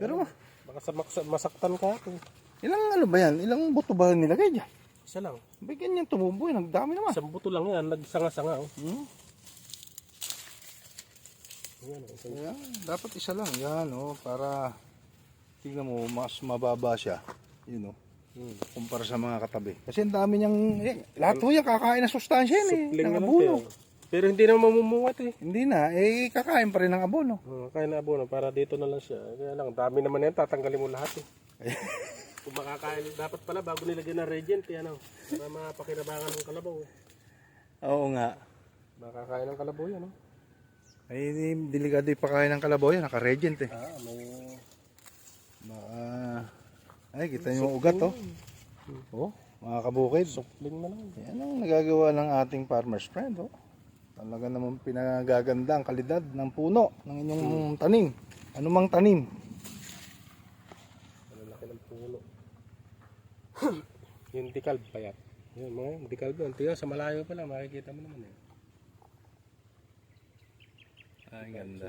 Pero Baka sa maksa- masaktan ka ako. ilang ano ba yan? Ilang buto ba nilagay dyan? Isa lang. Ba ganyan tumubo yun? Ang dami naman. Isang buto lang yan. Nagsanga-sanga. Oh. Hmm? Ayan, oh, isang- Ayan, dapat isa lang. Yan, oh, para tingnan mo, mas mababa siya. Yun, oh. Hmm. Kumpara sa mga katabi. Kasi ang dami niyang, eh, lahat po yan kakain ng sustansya yan eh. Supling Ng naman abono. pero, pero hindi naman mamumungat eh. Hindi na, eh, kakain pa rin ng abono. Uh, kaya na abono, para dito na lang siya. Kaya lang, dami naman yan, tatanggalin mo lahat eh. Kung makakain, dapat pala bago nilagyan ng regent, eh, ano, para mapakinabangan ng kalabaw. Eh. Oo nga. Makakain ng kalabaw yan, oh. Ay, delikado yung pakain ng kalabaw yan, naka-regent eh. Ah, may... Baka, ay, kita niyo ugat, oh. Oh, mga kabukid. Supling na lang. Yan ang nagagawa ng ating farmer's friend, oh. Talaga naman pinagaganda ang kalidad ng puno ng inyong tanim. Anumang tanim. Ano laki ng puno. yung decal payat. Yun, mga decal doon. Tingnan, sa malayo pa lang, makikita mo naman eh. Ay, ganda.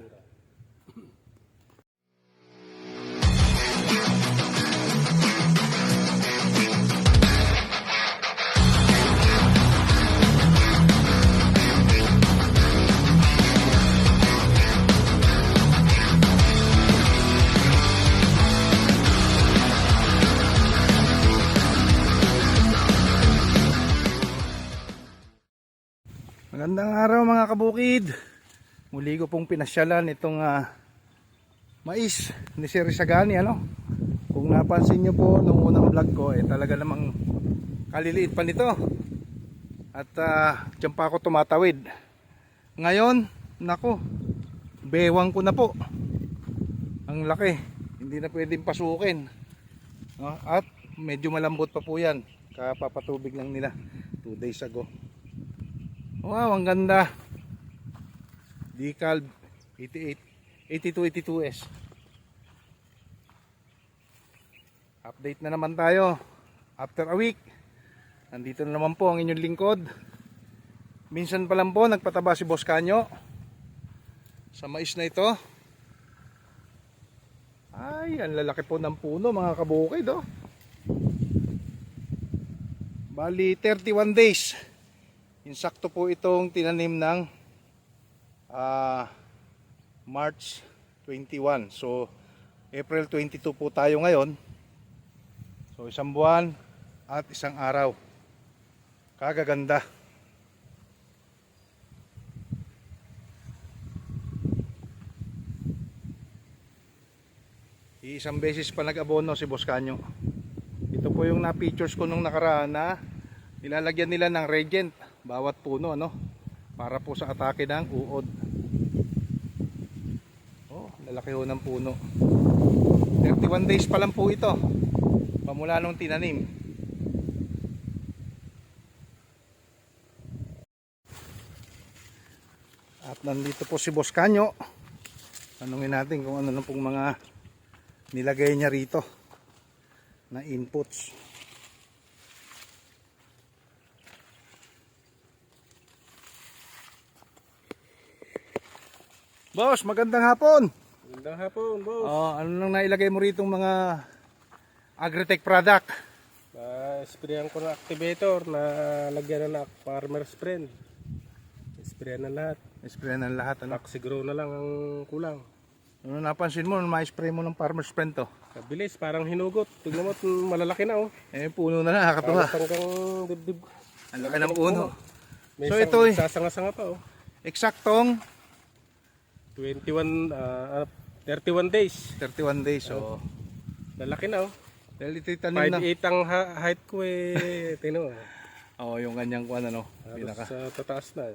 Magandang araw mga kabukid. Muli ko pong pinasyalan itong ah, mais ni Sir Sagani ano. Kung napansin nyo po nung unang vlog ko eh talaga namang kaliliit pa nito. At uh, dyan pa ako tumatawid. Ngayon, nako, bewang ko na po. Ang laki. Hindi na pwedeng pasukin. No? At medyo malambot pa po yan. Kapapatubig lang nila 2 days ago. Wow, ang ganda. Decal 88 8282S. Update na naman tayo. After a week, nandito na naman po ang inyong lingkod. Minsan pa lang po nagpataba si Boss Kanyo sa mais na ito. Ay, ang lalaki po ng puno mga kabukid oh. Bali 31 days. Insakto po itong tinanim ng ah, March 21. So, April 22 po tayo ngayon. So, isang buwan at isang araw. Kagaganda. Isang beses pa nag-abono si Boss Kanyo. Ito po yung na-features ko nung nakaraan na nilalagyan nila ng regent bawat puno ano? Para po sa atake ng uod. Oh lalaki ho ng puno. 31 days pa lang po ito. Pamula nung tinanim. At nandito po si Boss Kanyo. Tanungin natin kung ano na pong mga nilagay niya rito na inputs Boss, magandang hapon. Magandang hapon, boss. Oh, ano nang nailagay mo rito mga Agritech product? Uh, sprayan ko na activator na lagyan na ng farmer's friend. Sprayan na lahat. Spray ng lahat ano. Oxygro na lang ang kulang. Ano napansin mo nung ma-spray mo ng farmer's friend to? Kabilis, parang hinugot. Tignan mo, malalaki na oh. Eh puno na nakakatuwa. Halos hanggang dibdib. Ang laki ng puno. May So, ito eh. Sasanga-sanga pa oh. Eksaktong 21, ah, ah, 31 days. 31 days. So, Lalaki na oh. dahil ito tanim na. 5'8 ang height ko eh. Tingnan mo. Oh, yung kanyang kuan ano, pinaka. sa tataas na.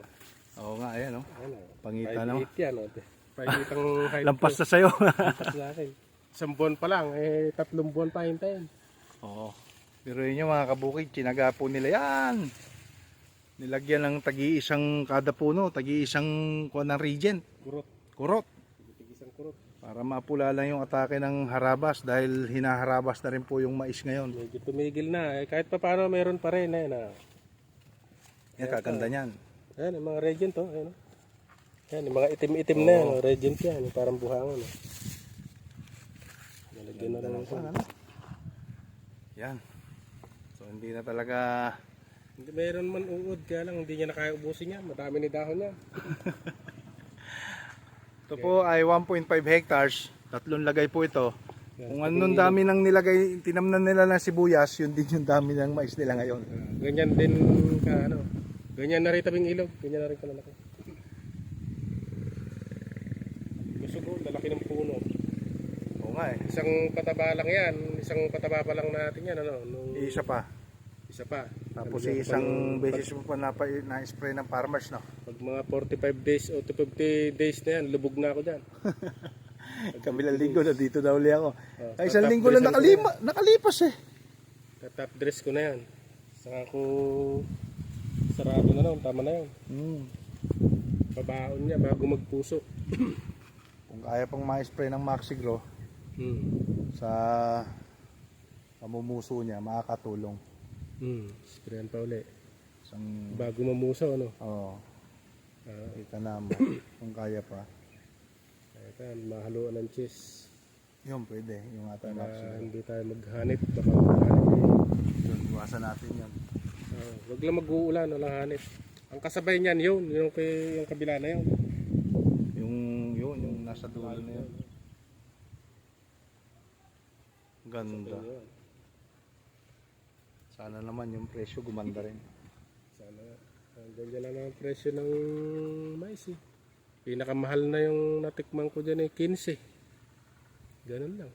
Oo nga, ayan oh. Ano, Pangita no. 5'8 yan oh. 5'8 ang height Lampas ko. na sa'yo. Lampas sa akin. Isang buwan pa lang, eh tatlong buwan pa hintayin. Oo. Pero yun yung mga kabukid, tinaga po nila yan. Nilagyan ng tagi-isang kada puno, tagi-isang kuan ng regent, Kurot. Kurot. Kurot. Para mapula lang yung atake ng harabas dahil hinaharabas na rin po yung mais ngayon. Medyo tumigil na. Eh, kahit pa paano meron pa rin. Ayan, ah. Yan, kaganda niyan. Ayan, yung mga regent oh. Ayan, oh. Ayan, yung mga itim-itim na yan. Oh. Regent yan. yung Parang buhangan. Oh. Lagyan na lang Ano, ano? Yan. So hindi na talaga Hindi, meron man uod, kaya lang hindi niya na kaya ubusin yan. Madami ni dahon yan. Ito po ay 1.5 hectares. Tatlong lagay po ito. Kung anong dami nang nilagay, tinamnan nila ng sibuyas, yun din yung dami ng mais nila ngayon. Ah, ganyan din ka, ano. Ganyan na rin tabing ilog. Ganyan na rin kalalaki. Gusto ko, lalaki ng puno. Oo nga eh. Isang pataba lang yan. Isang pataba pa lang natin yan, ano. Nung, Isa pa. isa pa. Tapos Sabi isang pag- beses mo pa napa- na-spray ng farmers, no? Pag mga 45 days o 50 days na yan, lubog na ako dyan. Kabilang linggo na dito na uli ako. Oh, Ay, isang linggo lang nakalima, nakalipas eh. Tatap dress ko na yan. Saka ko sarado na lang, tama na yun. Hmm. Pabaon niya bago magpuso. Kung kaya pang ma-spray ng Maxigro Hmm. sa pamumuso niya, makakatulong. Hmm. Sprayan pa uli. Isang, Bago mamuso, ano? oh, Kita na mo. kung kaya pa. kaya kan, mahaluan ng cheese. Yun, pwede. Yung ating Para Maxigro. hindi tayo maghanip. Baka maghanip eh. Yun, iwasan natin yun. Ah, wag lang mag-uulan, walang hanip. Ang kasabay niyan, yun. Yung, kay, yung kabila na yun. Yung, yun, yung nasa dulo na yun. Ganda. Sana naman yung presyo gumanda rin. Sana. Ganda lang ang presyo ng mais eh. Pinakamahal na yung natikman ko dyan eh, 15. Ganun lang.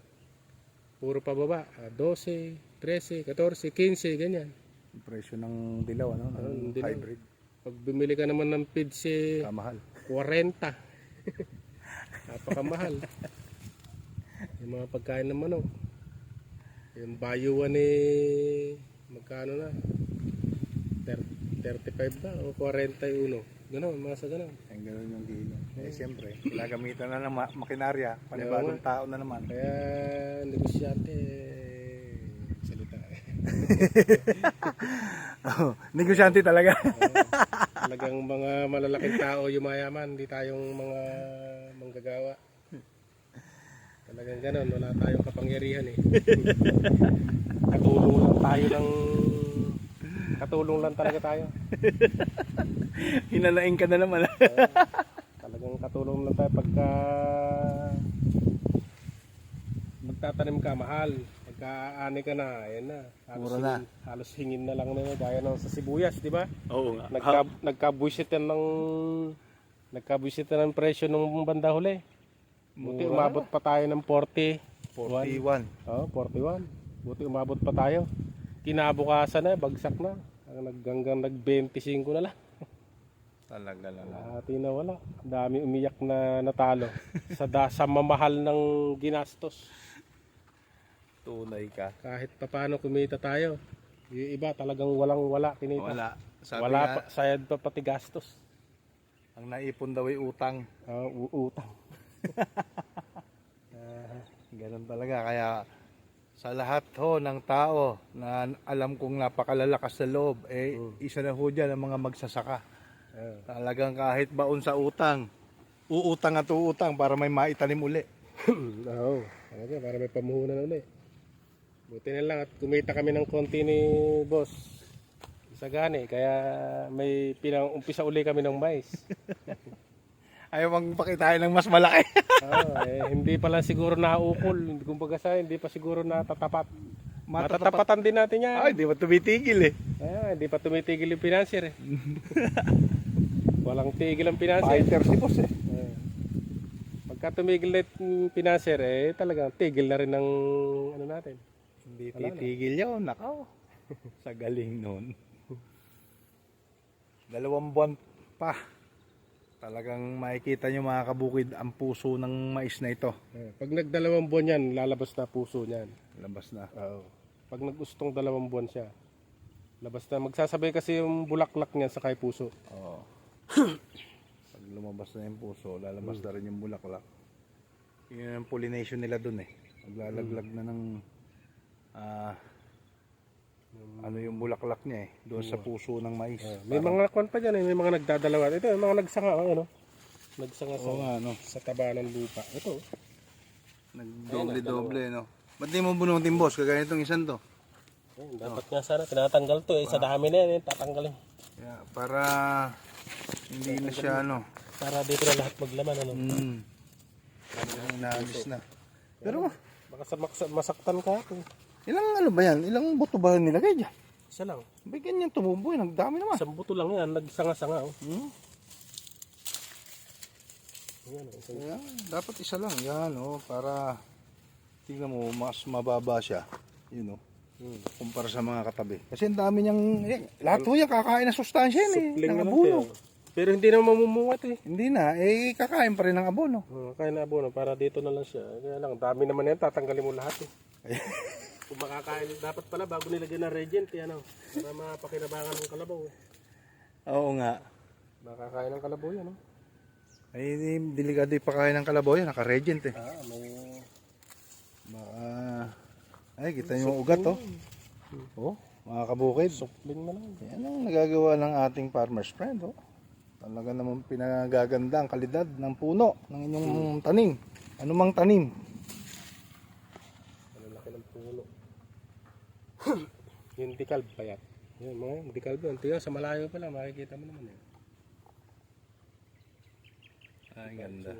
Puro pababa. ah, 12, 13, 14, 15, ganyan. Yung presyo ng dilaw, ano? Ng dilaw. hybrid. Pag bumili ka naman ng feeds eh, Kamahal. 40. Napakamahal. yung mga pagkain ng manok. Yung bayuan eh, magkano na? Thir- 35 ba o 41? Ganon, mga sa ganon. Ang ganun yung kilo. Eh, siyempre, ginagamitan na ng ma- makinarya. Panibagong tao na naman. Kaya negosyante, eh, salita eh. Oh, negosyante talaga. Talagang mga malalaking tao yumayaman, hindi tayong mga manggagawa. Talagang ganon, wala tayong kapangyarihan eh. Katulong lang tayo ng... Katulong lang talaga tayo. Hinalain ka na naman. Talagang katulong lang tayo pagka magtatanim ka mahal. Pagka ani ka na, ayan na. Halos Mura na. hingin, halos hingin na lang na gaya ng sa sibuyas, di ba? Oo nga. Nagka, nagkabuisit yan ng nagkabuisit yan ng presyo nung banda huli. Buti Mura umabot pa tayo ng 40. 41. Oh, 41. Buti umabot pa tayo. Kinabukasan na, bagsak na. Ang Hanggang nag-25 na lang. Talaga lang. Lahati na wala. Ang Dami umiyak na natalo. sa, da, sa mamahal ng ginastos. Tunay ka. Kahit pa paano kumita tayo. Yung iba talagang walang wala kinita. Wala. Sabi wala nga, pa, sayad pa pati gastos. ang naipon daw ay utang. Ah, u- utang. Ganun talaga. Kaya sa lahat ho ng tao na alam kong napakalalakas sa loob, eh, isa na ho dyan ang mga magsasaka. Ah. Talagang kahit baon sa utang, uutang at uutang para may maitanim uli. Oo. Okay, para may pamuhunan ulit. Buti na lang at kumita kami ng konti ni boss. Isa gani, kaya may pinang umpisa uli kami ng mais. Ayaw magpakitain ng mas malaki. Oo, eh, hindi pa lang siguro naukol. Kumbaga sa hindi pa siguro natatapat. Matatapat. Matatapatan din natin yan. Ay, di ba tumitigil eh. Ah, hindi pa tumitigil yung financier eh. Walang tigil ang financier. Fighter si boss eh. Ah. Pagka tumigil na yung financier eh, talagang tigil na rin ng ano natin. Hindi Wala na. titigil yun. Nakaw. sa galing nun. Dalawang buwan pa. Talagang makikita nyo mga kabukid ang puso ng mais na ito. Ah, Pag nagdalawang buwan yan, lalabas na puso niyan. Labas na. Oo. Pag nagustong dalawang buwan siya, labas na. Magsasabay kasi yung bulaklak niyan sa kay puso. Oo. Pag lumabas na yung puso, lalabas na rin yung bulaklak. Yun ang pollination nila dun eh. Maglalaglag na ng ah, ano yung bulaklak niya eh. Doon sa puso ng mais. Ah, may mga kwan pa dyan eh, may mga nagdadalawa. Ito, yung mga nagsanga, oh, ano? Nagsanga sa, Oo nga, no. sa taba ng lupa. Ito. Nagdoble-doble, no? Ba't di mo bunutin boss? Kagaya itong isang to. Ayun, dapat nga sana tinatanggal to eh. Sa dami na yan, eh, tatanggalin. Yeah, para hindi na siya ano. Para dito na lahat maglaman ano. Mm. Talagang naalis na. Pero Baka sa maksa- masaktan ka ako. Ilang ano ba yan? Ilang buto ba nilagay dyan? Isa lang. Ba't ganyan tumubo yun? Ang dami naman. Isang buto lang yan, nagsanga-sanga oh. Hmm? Ayan, oh, isang Kaya, dapat isa lang. Yan, oh, para tingnan mo, mas mababa siya. Yun, oh. Hmm. Kumpara sa mga katabi. Kasi ang dami niyang, eh, lahat po yan kakain ng sustansya yan eh. Ng na abono. siya. Pero hindi na mamumungat eh. Hindi na, eh, kakain pa rin ng abono. Oh, kaya na abono, para dito na lang siya. Kaya lang, dami naman yan, tatanggalin mo lahat eh. Kung makakain, dapat pala bago nilagyan ng regent, yan oh. Para mapakinabangan ng kalabaw. eh. Oo nga. Makakain ng kalabaw yan oh. Ay, di- delikado yung pakain ng kalabaw yan, naka-regent eh. Ah, may... Baka, ay, kita niyo yung ugat, oh. Oh, mga kabukid. Supling na lang. Yan ang nagagawa ng ating farmer's friend, oh. Talaga naman pinagaganda ang kalidad ng puno ng inyong tanim. Ano mang tanim. Ang laki ng puno. yung decal payat. Yun mga yung decal yun. Tingnan sa malayo pa lang makikita mo naman eh. Ay, ganda.